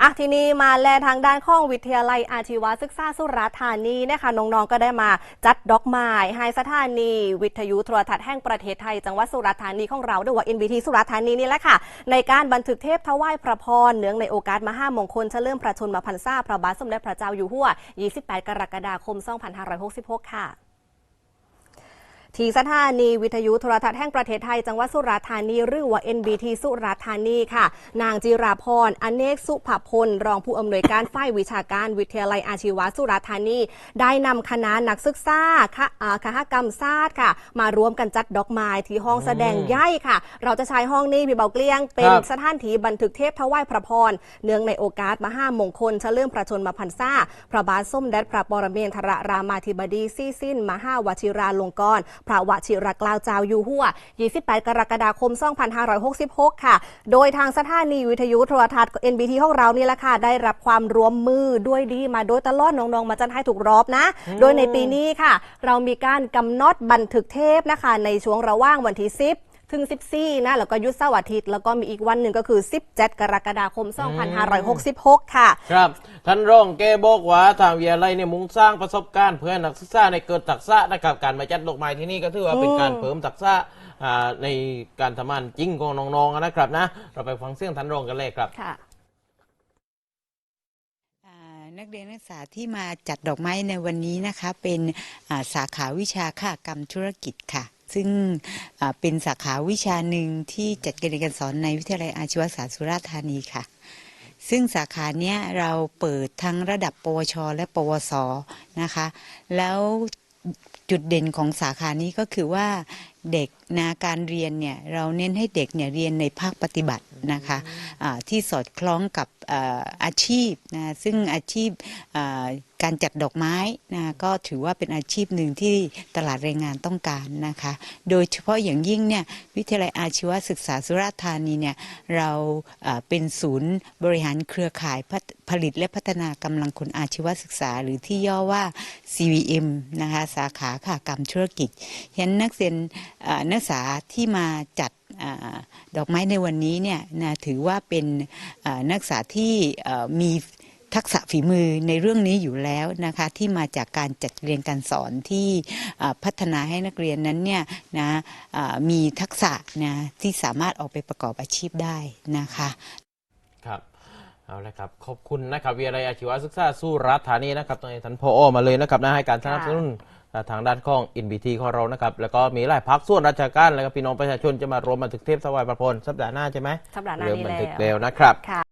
อะทีนี้มาแลทางด้านข้องวิทยาลัยอาชีวศึกษาสุราษฎร์ธานีนะคะน้องๆก็ได้มาจัดดอกไม้ให้สถานี วิทยุโทรทัศน์แห่งประเทศไทย จังหวัดสุราษฎร์ธานีของเราด้วยว่า NBT สุราษฎร์ธานีนี่แหละค่ะ ในการบันทึกเทพถวายพระพรเนื่องในโอกาสมหามงคลเฉลิมพระชนมพรรษาพระบาทสมเด็จพระเจ้าอยู่หัว 28 กรกฎาคม 2566 ค่ะ ที่สถานีวิทยุโทรทัศน์แห่งประเทศไทยจังหวัดสุราษฎร์ธานี หรือว่า NBT สุราษฎร์ธานีค่ะ นางจิราพรอเนกสุภพล รองผู้อำนวยการฝ่ายวิชาการวิทยาลัยอาชีวะสุราษฎร์ธานี ได้นำคณะนักศึกษาค่ะอ่าคหกรรมศาสตร์ค่ะ มารวมกันจัดดอกไม้ที่ห้องแสดงใหญ่ค่ะ เราจะใช้ห้องนี้พี่เบาเกลี้ยง เป็นครับสถานที่บันทึกเทพถวายพระพรเนื่องในโอกาสมหามงคลเฉลิมพระชนมพรรษาพระบาทสมเด็จพระปรเมนทรรามาธิบดีซี่สิ้น มหาวชิราลงกรณ์พระวชิรเกล้าเจ้าอยู่หัว 28 กรกฎาคม 2566 ค่ะ โดยทางสถานีวิทยุโทรทัศน์ NBT ของเรานี่แหละค่ะ ได้รับความร่วมมือด้วยดีมาโดยตลอดน้องๆ มาจัดให้ถูกรอบนะ โดยในปีนี้ค่ะ เรามีการกำหนดบันทึกเทปนะคะ ในช่วงระหว่างวันที่ 10 ถึง 14 นะ แล้วก็หยุดเสาร์อาทิตย์ แล้วก็มีอีกวันหนึ่งก็คือ 17 กรกฎาคม 2566 ค่ะ ครับ ท่านรองแกบอกว่าทางวิทยาลัยเนี่ยมุ่งสร้างประสบการณ์เพื่อให้นักศึกษาในเกิดทักษะนะครับการมาจัดดอกไม้ที่นี่ก็ถือว่าเป็นการเพิ่มทักษะอ่าในการทำงานจริงของน้องๆนะครับนะ เราไปฟังเสียงท่านรองกันเลยครับ ค่ะอ่านักเรียนนักศึกษาที่มาจัดดอกไม้ในวันนี้นะคะ เป็นอ่าสาขาวิชาค่ากรรมธุรกิจค่ะ ซึ่งเป็นสาขาวิชาหนึ่งที่จัดการเรียนการสอนในวิทยาลัยอาชีวศาสตร์สุราษฎร์ธานีค่ะ ซึ่งสาขาเนี้ยเราเปิดทั้งระดับปวช และปวสนะคะ แล้วจุดเด่นของสาขานี้ก็คือว่าเด็กนาการเรียนเนี่ยเราเน้นให้เด็กเนี่ยเรียนในภาคปฏิบัติ นะคะะที่สอดคล้องกับเอ่ออาชีพนะซึ่งอาชีพเอ่อการจัดดอกไม้นะก็ถือว่าเป็นอาชีพหนึ่งที่ตลาดแรงงานต้องการนะคะ โดยเฉพาะอย่างยิ่งเนี่ยวิทยาลัยอาชีวศึกษาสุราษฎร์ธานีเนี่ยเราเอ่อเป็นศูนย์บริหารเครือข่ายพัฒผลิตและพัฒนากำลังคนอาชีวศึกษา หรือที่ย่อว่า CVM นะคะสาขาข่ากรรมธุรกิจฉะนั้นนักเรียนเอ่อนักศึกษาที่มาจัดอา ดอกไม้ในวันนี้เนี่ยนะถือว่าเป็นนักศึกษาที่มีทักษะฝีมือในเรื่องนี้อยู่แล้วนะคะที่มาจากการจัดเรียนการสอนที่พัฒนาให้นักเรียนนั้นเนี่ยนะมีทักษะนะที่สามารถออกไปประกอบอาชีพได้นะคะครับเอาละครับขอบคุณนะครับวิทยาลัยอาชีวศึกษาสุราษฎร์ธานีนะครับตอนนี้ท่านพอมาเลยนะครับนะให้การสนับสนุน ทางด้านของ NBT ของเรานะครับ แล้วก็มีหลายพักส่วนราชการ แล้วก็พี่น้องประชาชนจะมารวมบันทึกเทปสวายประพลสัปดาห์หน้าใช่ไหมสัปดาห์หน้าเริ่มนี้บันแล้ทึกวแล้วนะครับค่ะ